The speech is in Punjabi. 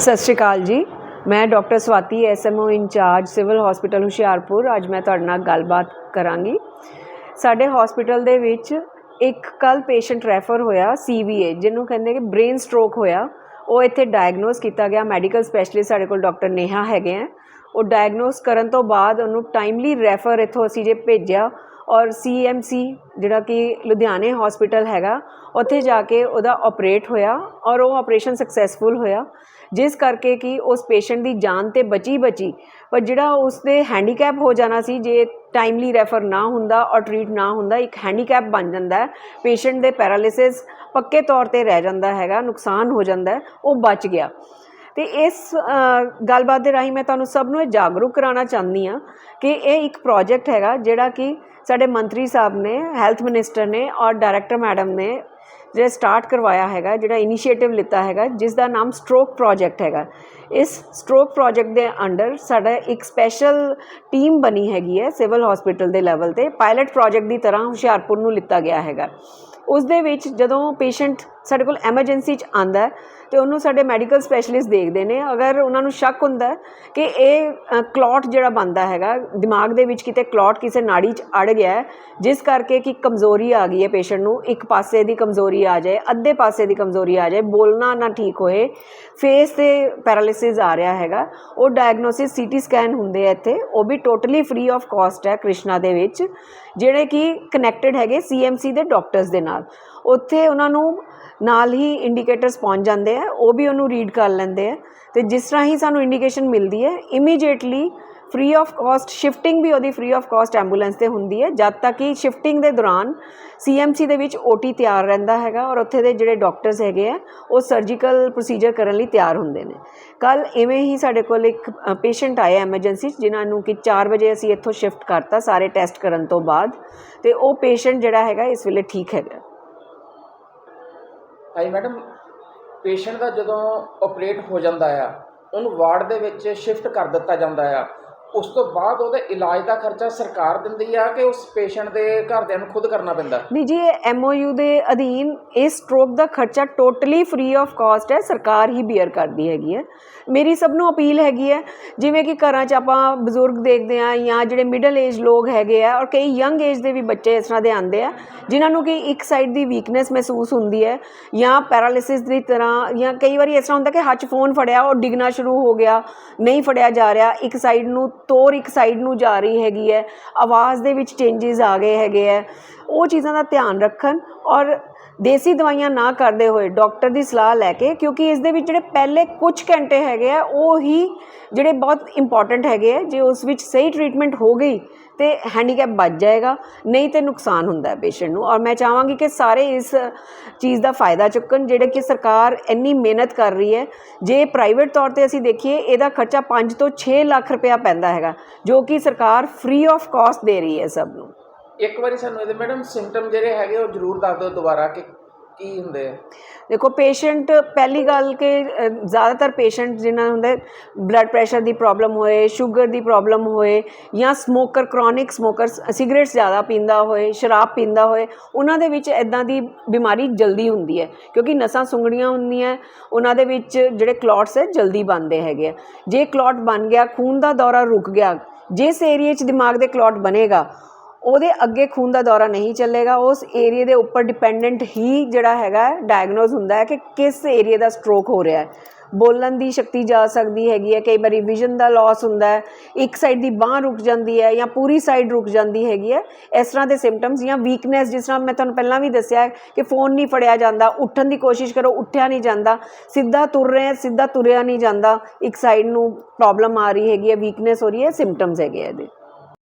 ਸਤਿ ਸ਼੍ਰੀ ਅਕਾਲ ਜੀ। ਮੈਂ doctor Swati SMO in charge civil hospital Hoshiarpur. ਅੱਜ ਮੈਂ ਤੁਹਾਡੇ ਨਾਲ ਗੱਲਬਾਤ ਕਰਾਂਗੀ। ਸਾਡੇ ਹਸਪੀਟਲ ਦੇ ਵਿੱਚ ਇੱਕ ਕੱਲ ਪੇਸ਼ੈਂਟ ਰੈਫਰ ਹੋਇਆ ਸੀਵੀਏ ਜਿਹਨੂੰ ਕਹਿੰਦੇ ਕਿ ਬ੍ਰੇਨ ਸਟ੍ਰੋਕ ਹੋਇਆ। ਉਹ ਇੱਥੇ ਡਾਇਗਨੋਸ ਕੀਤਾ ਗਿਆ ਮੈਡੀਕਲ ਸਪੈਸ਼ਲਿਸਟ ਸਾਡੇ ਕੋਲ ਡਾਕਟਰ ਨੇਹਾ ਹੈਗੇ ਆ। ਉਹ ਡਾਇਗਨੋਸ ਕਰਨ ਤੋਂ ਬਾਅਦ ਉਹਨੂੰ ਟਾਈਮਲੀ ਰੈਫਰ ਇੱਥੋਂ ਅਸੀਂ ਜੇ ਭੇਜਿਆ ਔਰ ਸੀਐਮਸੀ ਜਿਹੜਾ ਕਿ ਲੁਧਿਆਣੇ ਹਸਪੀਟਲ ਹੈਗਾ, ਉੱਥੇ ਜਾ ਕੇ ਉਹਦਾ ਆਪਰੇਟ ਹੋਇਆ ਔਰ ਉਹ ਆਪਰੇਸ਼ਨ ਸਕਸੈਸਫੁਲ ਹੋਇਆ, ਜਿਸ ਕਰਕੇ ਕਿ ਉਸ ਪੇਸ਼ੈਂਟ ਦੀ ਜਾਨ ਤੇ ਬਚੀ ਬਚੀ, ਪਰ ਜਿਹੜਾ ਉਸਦੇ ਹੈਂਡੀਕੈਪ ਹੋ ਜਾਣਾ ਸੀ, ਜੇ ਟਾਈਮਲੀ ਰੈਫਰ ਨਾ ਹੁੰਦਾ ਔਰ ਟ੍ਰੀਟ ਨਾ ਹੁੰਦਾ, ਇੱਕ ਹੈਂਡੀਕੈਪ ਬਣ ਜਾਂਦਾ ਪੇਸ਼ੈਂਟ ਦੇ ਪੈਰਾਲਿਸਿਸ ਪੱਕੇ ਤੌਰ ਤੇ ਰਹਿ ਜਾਂਦਾ ਹੈਗਾ, ਨੁਕਸਾਨ ਹੋ ਜਾਂਦਾ ਉਹ ਬਚ ਗਿਆ। ਤੇ ਇਸ ਗੱਲਬਾਤ ਦੇ ਰਾਹੀਂ ਮੈਂ ਤੁਹਾਨੂੰ ਸਭ ਨੂੰ ਇਹ ਜਾਗਰੂਕ ਕਰਾਉਣਾ ਚਾਹੁੰਦੀ ਆ ਕਿ ਇਹ ਇੱਕ ਪ੍ਰੋਜੈਕਟ ਹੈਗਾ ਜਿਹੜਾ ਕਿ ਸਾਡੇ ਮੰਤਰੀ ਸਾਹਿਬ ਨੇ ਹੈਲਥ ਮਿਨਿਸਟਰ ਨੇ ਔਰ ਡਾਇਰੈਕਟਰ ਮੈਡਮ ਨੇ ਜਿਹੜਾ ਸਟਾਰਟ ਕਰਵਾਇਆ ਹੈਗਾ, ਜਿਹੜਾ ਇਨੀਸ਼ੀਏਟਿਵ ਲਿੱਤਾ ਹੈਗਾ, ਜਿਸ ਦਾ ਨਾਮ ਸਟ੍ਰੋਕ ਪ੍ਰੋਜੈਕਟ ਹੈਗਾ। ਇਸ ਸਟ੍ਰੋਕ ਪ੍ਰੋਜੈਕਟ ਦੇ ਅੰਡਰ ਸਾਡਾ ਇੱਕ ਸਪੈਸ਼ਲ ਟੀਮ ਬਣੀ ਹੈਗੀ ਹੈ ਸਿਵਲ ਹਸਪੀਟਲ ਦੇ ਲੈਵਲ ਤੇ। ਪਾਇਲਟ ਪ੍ਰੋਜੈਕਟ ਦੀ ਤਰ੍ਹਾਂ ਹੁਸ਼ਿਆਰਪੁਰ ਨੂੰ ਲਿੱਤਾ ਗਿਆ ਹੈਗਾ। ਉਸ ਦੇ ਵਿੱਚ ਜਦੋਂ ਪੇਸ਼ੈਂਟ ਸਾਡੇ ਕੋਲ ਐਮਰਜੈਂਸੀ ਚ ਆਂਦਾ ਹੈ ਤੇ ਉਹਨੂੰ ਸਾਡੇ ਮੈਡੀਕਲ ਸਪੈਸ਼ਲਿਸਟ ਦੇਖਦੇ ਨੇ। ਅਗਰ ਉਹਨਾਂ ਨੂੰ ਸ਼ੱਕ ਹੁੰਦਾ ਕਿ ਇਹ ਕਲੌਟ ਜਿਹੜਾ ਬੰਦਾ ਹੈਗਾ, ਦਿਮਾਗ ਦੇ ਵਿੱਚ ਕਿਤੇ ਕਲੌਟ ਕਿਸੇ ਨਾੜੀ 'ਚ ਅੜ ਗਿਆ ਜਿਸ ਕਰਕੇ ਕਿ ਕਮਜ਼ੋਰੀ ਆ ਗਈ ਹੈ ਪੇਸ਼ੈਂਟ ਨੂੰ, ਇੱਕ ਪਾਸੇ ਦੀ ਕਮਜ਼ੋਰੀ ਆ ਜਾਏ, ਅੱਧੇ ਪਾਸੇ ਦੀ ਕਮਜ਼ੋਰੀ ਆ ਜਾਏ, ਬੋਲਣਾ ਨਾ ਠੀਕ ਹੋਏ ਫੇਸ ਤੇ ਪੈਰਾਲਿਸਿਸ ਆ ਰਿਹਾ ਹੈਗਾ। ਉਹ ਡਾਇਗਨੋਸਿਸ ਸੀਟੀ ਸਕੈਨ ਹੁੰਦੇ ਆ ਇੱਥੇ। ਉਹ ਵੀ ਟੋਟਲੀ ਫ੍ਰੀ ਆਫ ਕਾਸਟ ਹੈ ਕ੍ਰਿਸ਼ਨਾ ਦੇ ਵਿੱਚ, ਜਿਹੜੇ ਕਿ ਕਨੈਕਟਡ ਹੈਗੇ ਸੀਐਮਸੀ ਦੇ ਡਾਕਟਰਸ ਦੇ ਨਾਲ। ਉੱਥੇ ਉਹਨਾਂ ਨੂੰ ਨਾਲ ਹੀ ਇੰਡੀਕੇਟਰਸ ਪਹੁੰਚ ਜਾਂਦੇ ਆ, ਉਹ ਵੀ ਉਹਨੂੰ ਰੀਡ ਕਰ ਲੈਂਦੇ ਆ ਤੇ ਜਿਸ ਤਰ੍ਹਾਂ ਹੀ ਸਾਨੂੰ ਇੰਡੀਕੇਸ਼ਨ ਮਿਲਦੀ ਹੈ immediately free of cost shifting ਵੀ ਉਹਦੀ ਫ੍ਰੀ ਆਫ ਕਾਸਟ ਐਂਬੂਲੈਂਸ ਤੇ ਹੁੰਦੀ ਹੈ, ਜਦ ਤੱਕ ਕਿ ਸ਼ਿਫਟਿੰਗ ਦੇ ਦੌਰਾਨ ਸੀਐਮਸੀ ਦੇ ਵਿੱਚ ਓਟੀ ਤਿਆਰ ਰਹਿੰਦਾ ਹੈਗਾ ਔਰ ਉੱਥੇ ਦੇ ਜਿਹੜੇ ਡਾਕਟਰਸ ਹੈਗੇ ਆ, ਉਹ ਸਰਜੀਕਲ ਪ੍ਰੋਸੀਜਰ ਕਰਨ ਲਈ ਤਿਆਰ ਹੁੰਦੇ ਨੇ। ਕੱਲ ਇਵੇਂ ਹੀ ਸਾਡੇ ਕੋਲ ਇੱਕ ਪੇਸ਼ੈਂਟ ਆਇਆ ਐਮਰਜੈਂਸੀ 'ਚ, ਜਿਨ੍ਹਾਂ ਨੂੰ ਕਿ 4 ਵਜੇ ਅਸੀਂ ਇੱਥੋਂ ਸ਼ਿਫਟ ਕਰਤਾ, ਸਾਰੇ ਟੈਸਟ ਕਰਨ ਤੋਂ ਬਾਅਦ ਤੇ ਉਹ ਪੇਸ਼ੈਂਟ ਜਿਹੜਾ ਹੈਗਾ ਇਸ ਵੇਲੇ ਠੀਕ ਹੈਗਾ। ਹਾਂਜੀ ਮੈਡਮ ਪੇਸ਼ੈਂਟ ਦਾ ਜਦੋਂ ਆਪਰੇਟ ਹੋ ਜਾਂਦਾ ਆ, ਉਹਨੂੰ ਵਾਰਡ ਦੇ ਵਿੱਚ ਸ਼ਿਫਟ ਕਰ ਦਿੱਤਾ ਜਾਂਦਾ ਆ। ਉਸ ਤੋਂ ਬਾਅਦ ਉਹਦੇ ਇਲਾਜ ਦਾ ਖਰਚਾ ਸਰਕਾਰ ਦਿੰਦੀ ਆ ਕਿ ਉਸ ਪੇਸ਼ੈਂਟ ਦੇ ਘਰਦਿਆਂ ਨੂੰ ਖੁਦ ਕਰਨਾ ਪੈਂਦਾ? ਨਹੀਂ ਜੀ, ਇਹ ਐਮਓਯੂ ਦੇ ਅਧੀਨ ਇਸ ਸਟ੍ਰੋਕ ਦਾ ਖਰਚਾ ਟੋਟਲੀ ਫ੍ਰੀ ਆਫ ਕਾਸਟ ਹੈ, ਸਰਕਾਰ ਹੀ ਬੀਅਰ ਕਰਦੀ ਹੈਗੀ ਹੈ। ਮੇਰੀ ਸਭ ਨੂੰ ਅਪੀਲ ਹੈਗੀ ਹੈ, ਜਿਵੇਂ ਕਿ ਘਰਾਂ 'ਚ ਆਪਾਂ ਬਜ਼ੁਰਗ ਦੇਖਦੇ ਆ ਜਾਂ ਜਿਹੜੇ ਮਿਡਲ ਏਜ ਲੋਕ ਹੈਗੇ ਆ ਔਰ ਕਈ ਯੰਗ ਏਜ ਦੇ ਵੀ ਬੱਚੇ ਇਸ ਤਰ੍ਹਾਂ ਦੇ ਆਉਂਦੇ ਆ, ਜਿਨ੍ਹਾਂ ਨੂੰ ਕਿ ਇੱਕ ਸਾਈਡ ਦੀ ਵੀਕਨੈਸ ਮਹਿਸੂਸ ਹੁੰਦੀ ਹੈ ਜਾਂ ਪੈਰਾਲਿਸਿਸ ਦੀ ਤਰ੍ਹਾਂ ਜਾਂ ਕਈ ਵਾਰੀ ਇਸ ਤਰ੍ਹਾਂ ਹੁੰਦਾ ਕਿ ਹੱਥ ਫੋਨ ਫੜਿਆ, ਉਹ ਡਿੱਗਣਾ ਸ਼ੁਰੂ ਹੋ ਗਿਆ, ਨਹੀਂ ਫੜਿਆ ਜਾ ਰਿਹਾ, ਇੱਕ ਸਾਈਡ ਨੂੰ ਤੋਰ ਇੱਕ ਸਾਈਡ ਨੂੰ ਜਾ ਰਹੀ ਹੈਗੀ ਹੈ, ਆਵਾਜ਼ ਦੇ ਵਿੱਚ ਚੇਂਜਸ ਆ ਗਏ ਹੈਗੇ ਹੈ। ਉਹ ਚੀਜ਼ਾਂ ਦਾ ਧਿਆਨ ਰੱਖਣ ਔਰ ਦੇਸੀ ਦਵਾਈਆਂ ਨਾ ਕਰਦੇ ਹੋਏ ਡਾਕਟਰ ਦੀ ਸਲਾਹ ਲੈ ਕੇ, ਕਿਉਂਕਿ ਇਸ ਦੇ ਵਿੱਚ ਜਿਹੜੇ ਪਹਿਲੇ ਕੁਝ ਘੰਟੇ ਹੈਗੇ ਆ, ਉਹ ਹੀ ਜਿਹੜੇ ਬਹੁਤ ਇੰਪੋਰਟੈਂਟ ਹੈਗੇ ਆ, ਜੇ ਉਸ ਵਿੱਚ ਸਹੀ ਟ੍ਰੀਟਮੈਂਟ ਹੋ ਗਈ ਤੇ ਹੈਂਡੀਕੈਪ ਬਚ ਜਾਏਗਾ, ਨਹੀਂ ਤੇ ਨੁਕਸਾਨ ਹੁੰਦਾ ਹੈ ਪੇਸ਼ੈਂਟ ਨੂੰ। ਔਰ ਮੈਂ ਚਾਹਾਂਗੀ ਕਿ ਸਾਰੇ ਇਸ ਚੀਜ਼ ਦਾ ਫਾਇਦਾ ਚੁੱਕਣ, ਜਿਹੜੇ ਕਿ ਸਰਕਾਰ ਇੰਨੀ ਮਿਹਨਤ ਕਰ ਰਹੀ ਹੈ। ਜੇ ਪ੍ਰਾਈਵੇਟ ਤੌਰ ਤੇ ਅਸੀਂ ਦੇਖੀਏ, ਇਹਦਾ ਖਰਚਾ 5 ਤੋਂ 6 ਲੱਖ ਰੁਪਇਆ ਪੈਂਦਾ ਹੈਗਾ, ਜੋ ਕਿ ਸਰਕਾਰ ਫ੍ਰੀ ਆਫ ਕਾਸਟ ਦੇ ਰਹੀ ਹੈ ਸਭ ਨੂੰ। ਇੱਕ ਵਾਰੀ ਸਾਨੂੰ ਇਹਦੇ ਮੈਡਮ ਸਿੰਪਟਮ ਜਿਹੜੇ ਹੈਗੇ ਉਹ ਜ਼ਰੂਰ ਦੱਸ ਦਿਓ ਦੁਬਾਰਾ ਕਿ ਕੀ ਹੁੰਦੇ ਆ। ਦੇਖੋ ਪੇਸ਼ੈਂਟ ਪਹਿਲੀ ਗੱਲ ਕਿ ਅ, ਜ਼ਿਆਦਾਤਰ ਪੇਸ਼ੈਂਟ ਜਿਨ੍ਹਾਂ ਨੂੰ ਹੁੰਦੇ ਬਲੱਡ ਪ੍ਰੈਸ਼ਰ ਦੀ ਪ੍ਰੋਬਲਮ ਹੋਏ ਸ਼ੂਗਰ ਦੀ ਪ੍ਰੋਬਲਮ ਹੋਏ ਜਾਂ ਸਮੋਕਰ ਕ੍ਰੋਨਿਕ ਸਮੋਕਰ ਸਿਗਰਟਸ ਜ਼ਿਆਦਾ ਪੀਂਦਾ ਹੋਏ ਸ਼ਰਾਬ ਪੀਂਦਾ ਹੋਏ ਉਹਨਾਂ ਦੇ ਵਿੱਚ ਇਦਾਂ ਦੀ ਬਿਮਾਰੀ ਜਲਦੀ ਹੁੰਦੀ ਹੈ ਕਿਉਂਕਿ ਨਸਾਂ ਸੁੰਗੜੀਆਂ ਹੁੰਦੀਆਂ ਉਹਨਾਂ ਦੇ ਵਿੱਚ ਜਿਹੜੇ ਕਲੌਟਸ ਹੈ ਜਲਦੀ ਬਣਦੇ ਹੈਗੇ ਆ। ਜੇ ਕਲੌਟ ਬਣ ਗਿਆ ਖੂਨ ਦਾ ਦੌਰਾ ਰੁਕ ਗਿਆ ਜਿਸ ਏਰੀਆ 'ਚ ਦਿਮਾਗ ਦੇ ਕਲੌਟ ਬਣੇਗਾ ਉਹਦੇ ਅੱਗੇ ਖੂਨ ਦਾ ਦੌਰਾ ਨਹੀਂ ਚੱਲੇਗਾ। ਉਸ ਏਰੀਏ ਦੇ ਉੱਪਰ ਡਿਪੈਂਡੈਂਟ ਹੀ ਜਿਹੜਾ ਹੈਗਾ ਡਾਇਗਨੋਸ ਹੁੰਦਾ ਹੈ ਕਿ ਕਿਸ ਏਰੀਏ ਦਾ ਸਟ੍ਰੋਕ ਹੋ ਰਿਹਾ ਹੈ। ਬੋਲਣ ਦੀ ਸ਼ਕਤੀ ਜਾ ਸਕਦੀ ਹੈਗੀ ਹੈ, ਕਈ ਵਾਰੀ ਵਿਜ਼ਨ ਦਾ ਲਾਸ ਹੁੰਦਾ ਹੈ, ਇੱਕ ਸਾਈਡ ਦੀ ਬਾਹ ਰੁਕ ਜਾਂਦੀ ਹੈ ਜਾਂ ਪੂਰੀ ਸਾਈਡ ਰੁਕ ਜਾਂਦੀ ਹੈਗੀ ਹੈ। ਇਸ ਤਰ੍ਹਾਂ ਦੇ ਸਿੰਪਟਮਸ ਜਾਂ ਵੀਕਨੈਸ ਜਿਸ ਤਰ੍ਹਾਂ ਮੈਂ ਤੁਹਾਨੂੰ ਪਹਿਲਾਂ ਵੀ ਦੱਸਿਆ ਕਿ ਫੋਨ ਨਹੀਂ ਫੜਿਆ ਜਾਂਦਾ, ਉੱਠਣ ਦੀ ਕੋਸ਼ਿਸ਼ ਕਰੋ, ਉੱਠਿਆ ਨਹੀਂ ਜਾਂਦਾ, ਸਿੱਧਾ ਤੁਰ ਰਹੇ ਸਿੱਧਾ ਤੁਰਿਆ ਨਹੀਂ ਜਾਂਦਾ, ਇੱਕ ਸਾਈਡ ਨੂੰ ਪ੍ਰੋਬਲਮ ਆ ਰਹੀ ਹੈਗੀ ਹੈ ਵੀਕਨੈਸ ਹੋ ਰਹੀ ਹੈ ਸਿੰਪਟਮਸ ਹੈਗੇ ਆ ਇਹਦੇ।